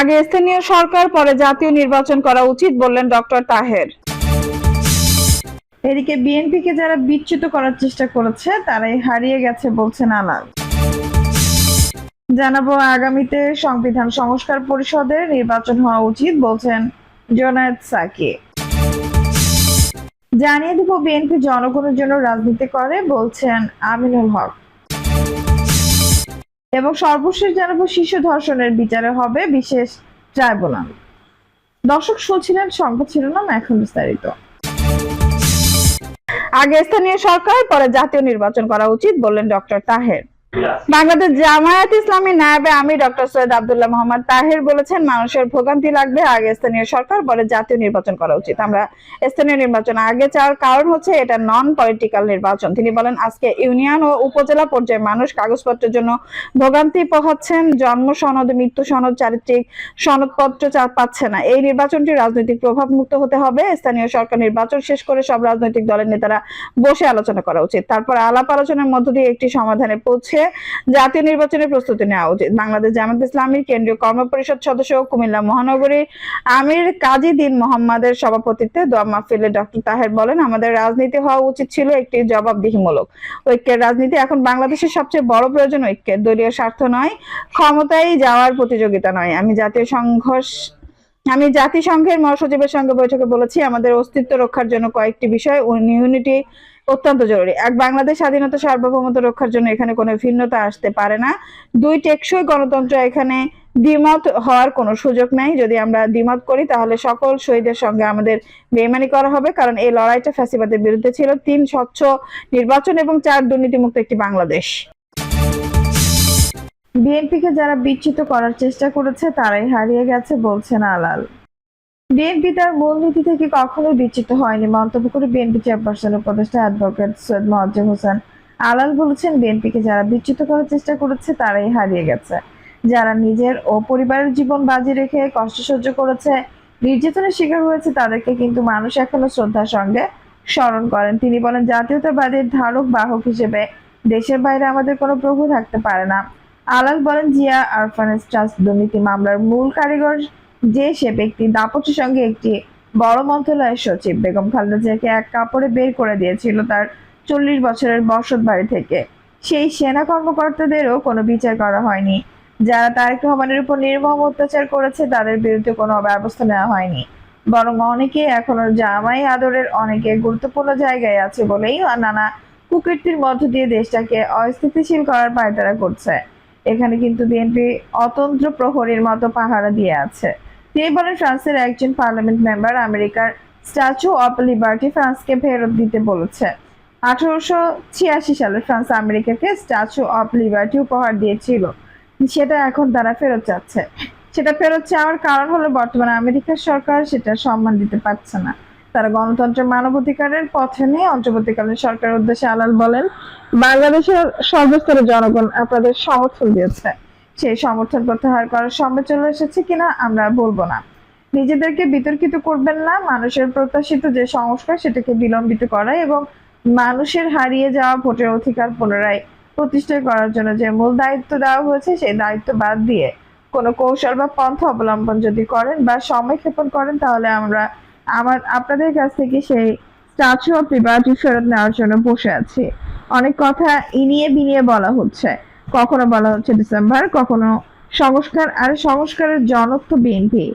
আগে স্থানীয় সরকার, পরে জাতীয় নির্বাচন করা উচিত বললেন ডক্টর তাহের। এদিকে বিএনপিকে যারা বিচ্যুত করার চেষ্টা করেছে, তারাই হারিয়ে গেছে বলছেন আলাল জানাব আগামীতে সংবিধান সংস্কার পরিষদের নির্বাচন হওয়া উচিত বলছেন জোনায়েদ সাকি। জানিয়ে দেব বিএনপি জনগণের জন্য রাজনীতি করে বলছেন আমিনুল হক। এবং সর্বশেষ জানাব শিশু ধর্ষণের বিচারে হবে বিশেষ ট্রাইব্যুনাল। দর্শক শুনছিলেন, সংবাদ শিরোনাম এখন বিস্তারিত। আগে স্থানীয় সরকার, পরে জাতীয় নির্বাচন করা উচিত বললেন ডক্টর তাহের। বাংলাদেশ জামায়াত ইসলামী নায়েবে আমি ডক্টর সৈয়দ আব্দুল্লাহ মোহাম্মদ তাহের বলেছেন, মানুষের ভোগান্তি লাগবে, আগে স্থানীয় সরকার, পরে জাতীয় নির্বাচন করা উচিত। আমরা স্থানীয় নির্বাচন আগে চাওয়ার কারণ হচ্ছে এটা নন পলিটিক্যাল নির্বাচন। তিনি বলেন, আজকে ইউনিয়ন ও উপজেলা পর্যায়ে মানুষ কাগজপত্রের জন্য ভোগান্তি পোহাচ্ছেন, জন্ম সনদ, মৃত্যু সনদ, চারিত্রিক সনদপত্র পাচ্ছে না। এই নির্বাচনটি রাজনৈতিক প্রভাব মুক্ত হতে হবে। স্থানীয় সরকার নির্বাচন শেষ করে সব রাজনৈতিক দলের নেতারা বসে আলোচনা করা উচিত। তারপর আলাপ আলোচনার মধ্য দিয়ে একটি সমাধানে পৌঁছে জাতীয় নির্বাচনের প্রস্তুতি নেওয়া উচিত। বাংলাদেশ জামাত ইসলামীর কেন্দ্রীয় কর্মপরিষদ সদস্য কুমিল্লা মহানগরী আমির কাজী দিন মোহাম্মদের সভাপতিত্বে দোয়া মাহফিলে ডক্টর তাহের বলেন, আমাদের রাজনীতি হওয়া উচিত ছিল একটি জবাবদিহিমূলক ঐক্যের রাজনীতি। এখন বাংলাদেশের সবচেয়ে বড় প্রয়োজন ঐক্যের। দলীয় স্বার্থ নয়, ক্ষমতায় যাওয়ার প্রতিযোগিতা নয়। আমি জাতীয় সংঘর্ষ আমি জাতিসংঘের মহাসচিবের সঙ্গে বৈঠকে বলেছি, আমাদের অস্তিত্ব রক্ষার জন্য কয়েকটি বিষয় ইউনিটি অত্যন্ত জরুরি। এক, বাংলাদেশ স্বাধীনতা সার্বভৌমত্ব রক্ষার জন্য এখানে কোনো ভিন্নতা আসতে পারে না। দুই, টেকসই গণতন্ত্র এখানে দ্বিমত হওয়ার কোনো সুযোগ নাই। যদি আমরা দ্বিমত করি, তাহলে সকল শহীদের সঙ্গে আমাদের বেইমানি করা হবে, কারণ এই লড়াইটা ফ্যাসিবাদের বিরুদ্ধে ছিল। তিন, স্বচ্ছ নির্বাচন এবং চার, দুর্নীতিমুক্ত একটি বাংলাদেশ। বিএনপিকে যারা বিচ্ছিত করার চেষ্টা করেছে, তারাই হারিয়ে গেছে, বলছেন আলাল। বিএনপি তার মূলনীতি থেকে কখনোই বিচ্ছিত হয়নি, মন্তব্য করে বিএনপি চেয়ারপারসন উপদেষ্টা অ্যাডভোকেট সৈয়দ মহাজ্জম হোসেন আলাল বলেছেন, বিএনপিকে যারা বিচ্ছিত করার চেষ্টা করেছে, তারাই হারিয়ে গেছে। যারা নিজের ও পরিবারের জীবন বাজি রেখে কষ্ট সহ্য করেছে, নির্যাতনের শিকার হয়েছে, তাদেরকে কিন্তু মানুষ এখনও শ্রদ্ধার সঙ্গে স্মরণ করেন। তিনি বলেন জাতীয়তাবাদের ধারক বাহক হিসেবে দেশের বাইরে আমাদের কোনো প্রভু থাকতে পারে না। আলাল বলেন, জিয়া আরফানেস ট্রাস্ট দুর্নীতি মামলার মূল কারিগর যে সে ব্যক্তি দাপটের সঙ্গে একটি বড় মন্ত্রণালয়ের সচিব। বেগম খালেদা জিয়াকে এক কাপড়ে বের করে দিয়েছিল তার চল্লিশ বছরের বসত বাড়ি থেকে। সেই সেনা কর্মকর্তাদেরও কোনো বিচার করা হয়নি। যারা তারেক রহমানের উপর নির্মম অত্যাচার করেছে, তাদের বিরুদ্ধে কোনো ব্যবস্থা নেওয়া হয়নি। বরং অনেকে এখনও জামাই আদরের অনেকে গুরুত্বপূর্ণ জায়গায় আছে বলেই নানা কুকীর্তির মধ্য দিয়ে দেশটাকে অস্থিতিশীল করার পায়তারা করছে। এখানে কিন্তু বিএনপি অতন্ত্র প্রহরীর মতো পাহারা দিয়ে আছে। তিনি বলেন, ফ্রান্সের একজন পার্লামেন্ট মেম্বার আমেরিকার স্ট্যাচু অফ লিবার্টি ফ্রান্সকে ফেরত দিতে বলেছে। আঠারোশো ছিয়াশি সালে ফ্রান্স আমেরিকাকে স্ট্যাচু অফ লিবার্টি উপহার দিয়েছিল। সেটা এখন তারা ফেরত চাচ্ছে। সেটা ফেরত চাওয়ার কারণ হলো, বর্তমানে আমেরিকার সরকার সেটা সম্মান দিতে পারছে না। তারা গণতন্ত্রের মানবাধিকারের পথে নিয়ে অন্তর্বর্তীকালীন সরকারের উদ্দেশ্যে আলাল বলেন, বাংলাদেশের সর্বস্তরের জনগণ আপনাদের সমর্থন দিয়েছে। সেই সমর্থন প্রত্যাহার করার সময় চলে এসেছে কিনা আমরা বলব না। নিজেদেরকে বিতর্কিত করবেন না, মানুষের প্রত্যাশিত যে সংস্কার সেটাকে বিলম্বিত করা এবং মানুষের হারিয়ে যাওয়া ভোটের অধিকার পুনরায় প্রতিষ্ঠা করার জন্য যে মূল দায়িত্ব দেওয়া হয়েছে, সেই দায়িত্ব বাদ দিয়ে কোনো কৌশল বা পন্থা অবলম্বন যদি করেন বা সময় ক্ষেপণ করেন, তাহলে আমরা আমার, আপনাদের কাছ থেকে সেই স্ট্যাচু অফ লিবার্টি ফেরত নেওয়ার জন্য বসে আছি। অনেক কথা ইনিয়ে বিনিয়ে বলা হচ্ছে। কখনো বলা হচ্ছে ডিসেম্বর, কখনো সংস্কার, আর সংস্কারের জনক তো বিএনপি।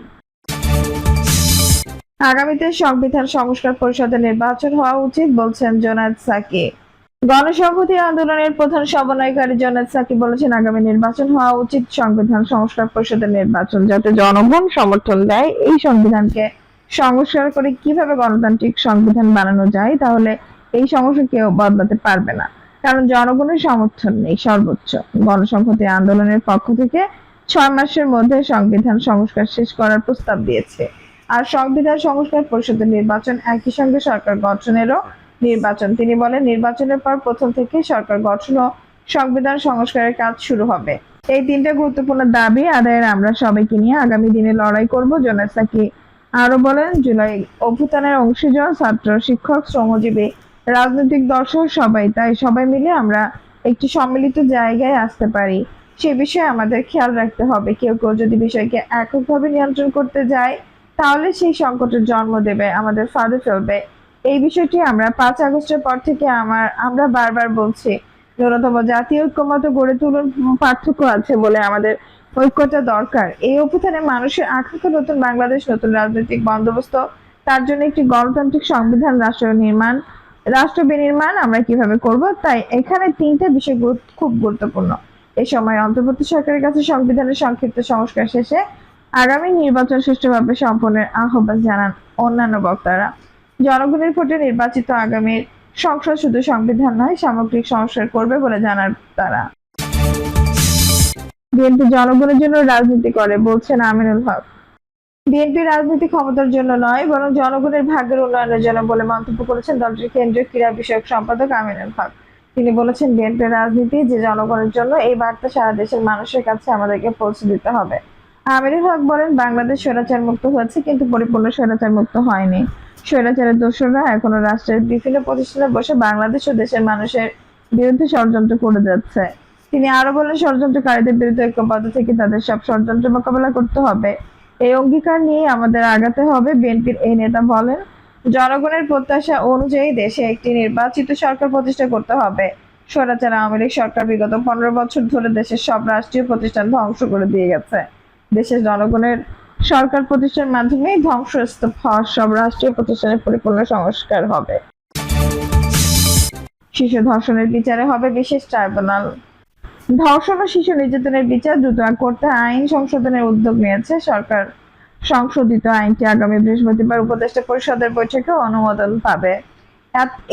আগামীতে সংবিধান সংস্কার পরিষদের নির্বাচন হওয়া উচিত, বলছেন জোনাদ সাকি। গণসংহতি আন্দোলনের প্রধান সমন্বয়কারী জোনাদ সাকি বলেছেন, আগামী নির্বাচন হওয়া উচিত, সংবিধান সংস্কার পরিষদের নির্বাচন যাতে জনগণ সমর্থন দেয়, এই সংবিধানকে সংস্কার করে কীভাবে গণতান্ত্রিক সংবিধান বানানো যায়, তাহলে এই সমস্যা কেউ বদলাতে পারবে না। কারণ জনগণের সমর্থন নেই সর্বোচ্চ। গণসংহতি আন্দোলনের পক্ষ থেকে ছয় মাসের মধ্যে সংবিধান সংস্কার শেষ করার প্রস্তাব দিয়েছে। আর সংবিধান সংস্কার পরিষদের নির্বাচন একই সঙ্গে সরকার গঠনেরও নির্বাচন। তিনি বলেন, নির্বাচনের পর প্রথম থেকে সরকার গঠন ও সংবিধান সংস্কারের কাজ শুরু হবে। এই তিনটা গুরুত্বপূর্ণ দাবি আদায়ের আমরা সবাইকে নিয়ে আগামী দিনে লড়াই করব। জোনাসাকি আরও বলেন, জুলাই অভ্যুত্থানের অংশীজন ছাত্র, শিক্ষক, শ্রমজীবী, রাজনৈতিক দর্শক সবাই, তাই সবাই মিলে আমরা একটি সম্মিলিত জায়গায় আসতে পারি। সে বিষয়ে আমাদের খেয়াল রাখতে হবে। কেউ কেউ যদি বিষয়কে এককভাবে নিয়ন্ত্রণ করতে যায়, তাহলে সেই সংকটের জন্ম দেবে, আমাদের ফাঁদে ফেলবে। এই বিষয়টি আমরা পাঁচ আগস্টের পর থেকে আমার, আমরা বারবার বলছি। ন্যূনতম জাতীয় ঐক্যমত গড়ে তুলুন, পার্থক্য আছে বলে আমাদের ঐক্যটা দরকার। এই অভ্যুত্থানে মানুষের আকাঙ্ক্ষা নতুন বাংলাদেশ, নতুন রাজনৈতিক বন্দোবস্ত, তার জন্য একটি গণতান্ত্রিক সংবিধান রাষ্ট্র নির্মাণ, রাষ্ট্র বিনির্মাণ আমরা কীভাবে করব, তাই এখানে তিনটা বিষয় খুব গুরুত্বপূর্ণ। এই সময় অন্তর্বর্তী সরকারের কাছে সংবিধানের সংক্ষিপ্ত সংস্কার শেষে আগামী নির্বাচন সুষ্ঠুভাবে সম্পন্নের আহ্বান জানান অন্যান্য বক্তারা। জনগণের ভোটে নির্বাচিত আগামীর সংসদ শুধু সংবিধান নয়, সামগ্রিক সংস্কার করবে বলে জানান তারা। বিএনপি জনগণের জন্য রাজনীতি করে, বলছেন আমিনুল হক। বিএনপি রাজনীতি ক্ষমতার জন্য নয়, বরং জনগণের ভাগ্যের উন্নয়নের জন্য বলে মন্তব্য করেছেন দলটির কেন্দ্রীয় ক্রীড়া বিষয়ক সম্পাদক আমিনুল হক। তিনি বলেছেন বিএনপির রাজনীতি যে জনগণের জন্য, এই বার্তা সারা দেশের মানুষের কাছে আমাদেরকে পৌঁছে দিতে হবে। আমিনুল হক বলেন, বাংলাদেশ স্বৈরাচার মুক্ত হয়েছে, কিন্তু পরিপূর্ণ স্বৈরাচার মুক্ত হয়নি। স্বৈরাচারের দোষরা এখনও রাষ্ট্রের বিভিন্ন প্রতিষ্ঠানে বসে বাংলাদেশ ও দেশের মানুষের বিরুদ্ধে ষড়যন্ত্র করে যাচ্ছে। তিনি আরও বলেন, ষড়যন্ত্রকারীদের বিরুদ্ধে ঐক্যবদ্ধ থেকে তাদের সব ষড়যন্ত্র মোকাবেলা করতে হবে। এই অঙ্গীকার নিয়ে আমাদের আগাতে হবে, বিএনপির এই নেতা বলেন। জনগণের প্রত্যাশা অনুযায়ী দেশে একটি নির্বাচিত সরকার প্রতিষ্ঠা করতে হবে। স্বৈরাচার আওয়ামী লীগ সরকার বিগত পনেরো বছর ধরে দেশের সব রাষ্ট্রীয় প্রতিষ্ঠান ধ্বংস করে দিয়ে গেছে। দেশের জনগণের সরকার প্রতিষ্ঠার মাধ্যমেই ধ্বংসস্তূপ হওয়া সব রাষ্ট্রীয় প্রতিষ্ঠানের পরিপূর্ণ সংস্কার হবে। শিশু ধর্ষণের বিচারে হবে বিশেষ ট্রাইব্যুনাল। ধর্ষণ ও শিশু নির্যাতনের বিচার দ্রুত করতে আইন সংশোধনের উদ্যোগ নিয়েছে সরকার। সংশোধিত আইনটি আগামী বৃহস্পতিবার উপদেষ্টা পরিষদের বৈঠকে অনুমোদন পাবে।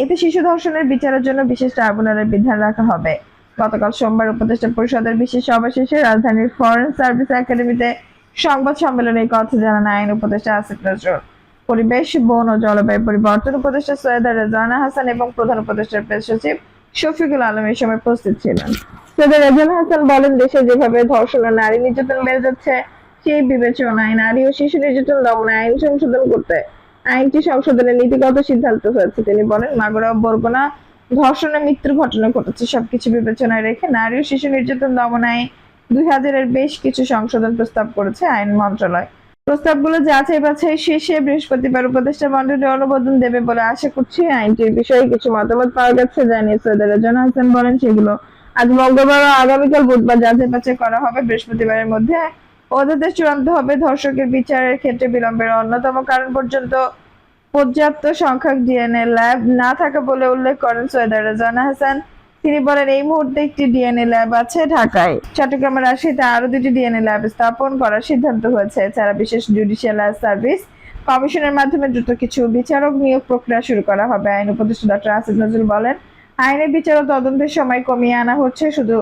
এতে শিশু ধর্ষণের বিচারের জন্য বিশেষ ট্রাইব্যুনালের বিধান রাখা হবে। গতকাল সোমবার উপদেষ্টা পরিষদের বিশেষ সভা শেষে রাজধানীর ফরেন সার্ভিস একাডেমিতে সংবাদ সম্মেলনে এই কথা জানান আইন উপদেষ্টা আসিফ নজরুল। পরিবেশ, বন ও জলবায়ু পরিবর্তন উপদেষ্টা সৈয়দা রেজানা হাসান এবং প্রধান উপদেষ্টার প্রেস সচিব শফিকুল আলম এই সময় উপস্থিত ছিলেন। হাসান বলেন, দেশে যেভাবে ধর্ষণ ও নারী নির্যাতন বেড়ে যাচ্ছে, সেই বিবেচনায় নারী ও শিশু নির্যাতন দমনে আইন সংশোধন করতে আইনটি সংশোধনের নীতিগত সিদ্ধান্ত হয়েছে। তিনি বলেন, মাগুরা, বরগুনা ধর্ষণে মৃত্যুর ঘটনা ঘটেছে। সবকিছু বিবেচনায় রেখে নারী ও শিশু নির্যাতন দমন আইন দুই হাজারের বেশ কিছু সংশোধন প্রস্তাব করেছে আইন মন্ত্রণালয়। প্রস্তাবগুলো যাচাই বাছাই শেষে বৃহস্পতিবার উপদেষ্টা মন্ডলী অনুমোদন দেবে বলে আশা করছি আইনটির বিষয়ে কিছু মতামত পাওয়া গেছে, জানিয়ে সৈয়দ রেজানা হাসান বলেন সেগুলো আজ মঙ্গলবার ও আগামীকাল বুধবার যাচাই বাছাই করা হবে। বৃহস্পতিবারের মধ্যে অধ্যাদেশ চূড়ান্ত হবে। ধর্ষকের বিচারের ক্ষেত্রে বিলম্বের অন্যতম কারণ পর্যন্ত পর্যাপ্ত সংখ্যক ডিএনএ ল্যাব না থাকা বলে উল্লেখ করেন সৈয়দা রেজানা হাসান। তিনি বলেন, এই মুহূর্তে একটি ডিএনএ ল্যাব আছে ঢাকায়। চট্টগ্রামের রাজশাহীতে আরও দুটি ডিএনএ ল্যাব স্থাপন করার সিদ্ধান্ত হয়েছে এছাড়া বিশেষ জুডিশিয়াল সার্ভিস কমিশনের মাধ্যমে দ্রুত কিছু বিচারক নিয়োগ প্রক্রিয়া শুরু করা হবে। আইন উপদেষ্টা ডক্টর আসিফ নজরুল বলেন আইনের বিচার ও তদন্তের সময় কমিয়ে আনা হচ্ছে, শুধু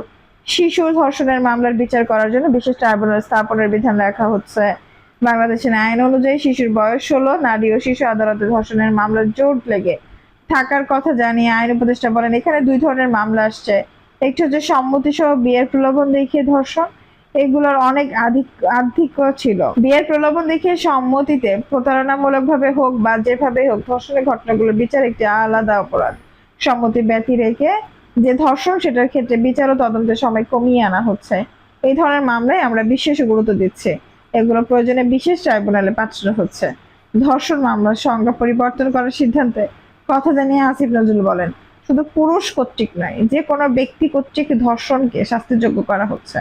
শিশু ধর্ষণের মামলার বিচার করার জন্য বিশেষ ট্রাইব্যুনাল স্থাপনের বিধান রাখা হচ্ছে। বাংলাদেশের আইন অনুযায়ী শিশুর বয়স ষোলো, নারী ও শিশু আদালতে ধর্ষণের মামলার জোট লেগে থাকার কথা জানিয়ে আইন উপদেষ্টা বলেন, এখানে দুই ধরনের মামলা আসছে। একটি হচ্ছে সম্মতি সহ বিয়ের প্রলোভন দেখিয়ে ধর্ষণ, এগুলোর অনেক আধিক, আধিক্য ছিল। বিয়ের প্রলোভন দেখিয়ে সম্মতিতে প্রতারণামূলক ভাবে হোক বা যেভাবে হোক, ধর্ষণের ঘটনাগুলো বিচার একটি আলাদা অপরাধ। সম্মতি ব্যতি রেখে যে ধর্ষণ, সেটার ক্ষেত্রে বিচার ও তদন্তের সময় কমিয়ে আনা হচ্ছে। এই ধরনের মামলায় আমরা বিশেষ গুরুত্ব দিচ্ছি। এগুলো প্রয়োজনে বিশেষ ট্রাইব্যুনালে পাঠানো হচ্ছে। ধর্ষণ মামলার সংজ্ঞা পরিবর্তন করার সিদ্ধান্তে কথা জানিয়ে আসিফ নজরুল বলেন, শুধু পুরুষ কর্তৃক নয়, যে কোনো ব্যক্তি কর্তৃক ধর্ষণকে শাস্তিযোগ্য করা হচ্ছে।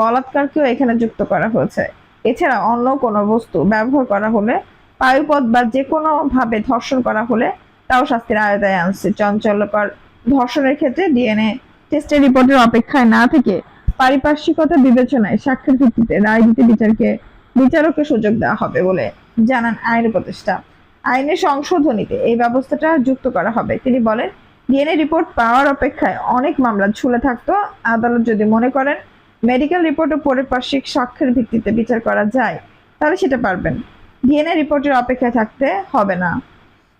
বলাৎকারকেও এখানে যুক্ত করা হয়েছে। এছাড়া অন্য কোনো বস্তু ব্যবহার করা হলে, পায়ুপথ বা যে কোনো ভাবে ধর্ষণ করা হলে, তাও শাস্তির আয়তায় আনছে। চঞ্চলকর ধর্ষণের ক্ষেত্রে ডিএনএ টেস্টের রিপোর্টের অপেক্ষায় না থেকে পারিপার্শ্বিকতা বিবেচনায় সাক্ষীর ভিত্তিতে রায় দিতে বিচারকে বিচারককে সুযোগ দেওয়া হবে বলে জানান আইন উপদেষ্টা। আইনের সংশোধনীতে এই ব্যবস্থাটা যুক্ত করা হবে। তিনি বলেন, ডিএনএ রিপোর্ট পাওয়ার অপেক্ষায় অনেক মামলা ঝুলে থাকতো। আদালত যদি মনে করেন, মেডিকেল রিপোর্ট ও পারিপার্শ্বিক সাক্ষ্যের ভিত্তিতে বিচার করা যায়, তাহলে সেটা পারবেন। ডিএনএ রিপোর্টের অপেক্ষায় থাকতে হবে না।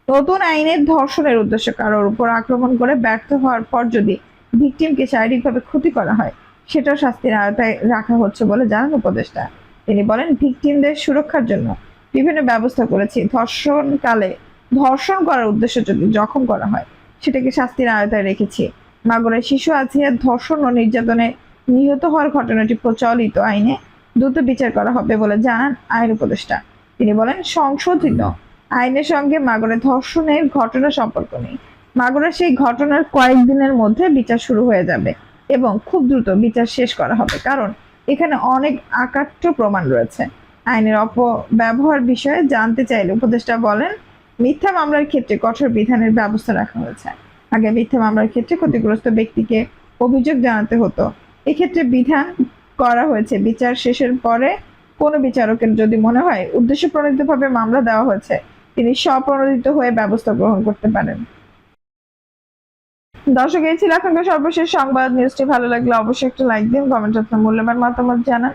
নতুন আইনের ধর্ষণের উদ্দেশ্য কারোর উপর আক্রমণ করে ব্যর্থ হওয়ার পর যদি ভিকটিমকে শারীরিকভাবে ক্ষতি করা হয়, সেটাও শাস্তির আওতায় রাখা হচ্ছে বলে জানান উপদেষ্টা। তিনি বলেন, ভিকটিমদের সুরক্ষার জন্য বিভিন্ন ব্যবস্থা করেছি। ধর্ষণকালে, ধর্ষণ করার উদ্দেশ্য যদি জখম করা হয়, সেটাকে শাস্তির আয়তায় রেখেছি। মাগুরায় শিশু আজিয়ার ধর্ষণ ও নির্যাতনে নিহত হওয়ার ঘটনাটি প্রচলিত আইনে দ্রুত বিচার করা হবে বলে জানান আইন উপদেষ্টা। তিনি বলেন, সংশোধিত আইনের সঙ্গে মাগুরের ধর্ষণের ঘটনা সম্পর্ক নেই। মাগুরার সেই ঘটনার কয়েকদিনের মধ্যে বিচার শুরু হয়ে যাবে এবং খুব দ্রুত বিচার শেষ করা হবে। কারণ, এখানে অনেক আকাট্য প্রমাণ রয়েছে। আইনের অপব্যবহার বিষয়ে জানতে চাইলে উপদেষ্টা বলেন, মিথ্যা মামলার ক্ষেত্রে কঠোর বিধানের ব্যবস্থা রাখা হয়েছে। আগে মিথ্যা মামলার ক্ষেত্রে ক্ষতিগ্রস্ত ব্যক্তিকে অভিযোগ জানাতে হতো। এক্ষেত্রে বিধান করা হয়েছে, বিচার শেষের পরে কোনো বিচারকের যদি মনে হয় উদ্দেশ্য প্রণোদিতভাবে মামলা দেওয়া হয়েছে, তিনি স্বপ্রণোদিত হয়ে ব্যবস্থা গ্রহণ করতে পারেন। দর্শক, এই ছিল এখনকার সর্বশেষ সংবাদ। নিউজটি ভালো লাগলে অবশ্যই একটা লাইক দিন, কমেন্ট আপনার মূল্যবান মতামত জানান।